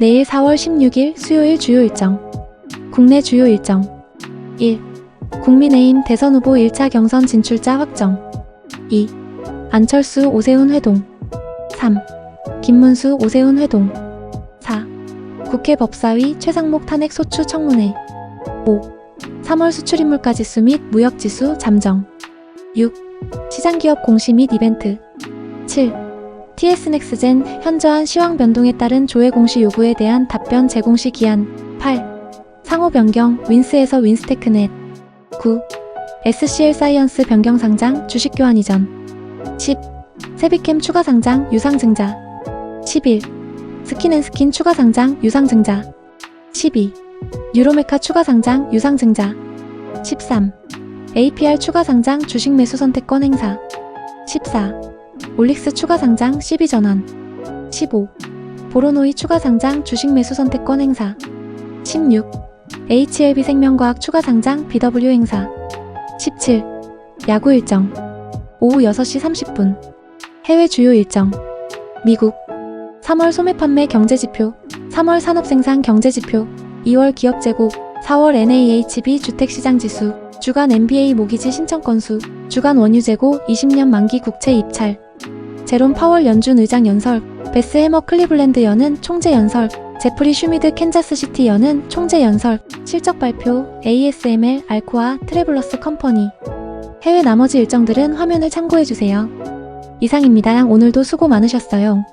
내일 4월 16일 수요일 주요 일정. 국내 주요 일정. 1. 국민의힘 대선 후보 1차 경선 진출자 확정. 2. 안철수 오세훈 회동. 3. 김문수 오세훈 회동. 4. 국회 법사위 최상목 탄핵 소추 청문회. 5. 3월 수출인물가 지수 및 무역 지수 잠정. 6. 시장기업 공시 및 이벤트. 7. TS넥스젠 현저한 시황 변동에 따른 조회 공시 요구에 대한 답변 제공 시 기한 8. 상호 변경 윈스에서 윈스테크넷 9. SCL 사이언스 변경 상장 주식 교환 이전 10. 세비캠 추가 상장 유상 증자 11. 스킨앤스킨 추가 상장 유상 증자 12. 유로메카 추가 상장 유상 증자 13. APR 추가 상장 주식 매수 선택권 행사 14. 올릭스 추가 상장 12 전환. 15. 보로노이 추가 상장 주식 매수 선택권 행사. 16. HLB 생명과학 추가 상장 BW 행사. 17. 야구 일정. 오후 6시 30분. 해외 주요 일정. 미국. 3월 소매 판매 경제 지표. 3월 산업 생산 경제 지표. 2월 기업 재고. 4월 NAHB 주택 시장 지수 주간 NBA 모기지 신청 건수 주간 원유 재고 20년 만기 국채 입찰 제롬 파월 연준 의장 연설 베스 해머 클리블랜드 연은 총재 연설 제프리 슈미드 캔자스시티 연은 총재 연설 실적 발표 ASML 알코아 트래블러스 컴퍼니 해외 나머지 일정들은 화면을 참고해주세요. 이상입니다. 오늘도 수고 많으셨어요.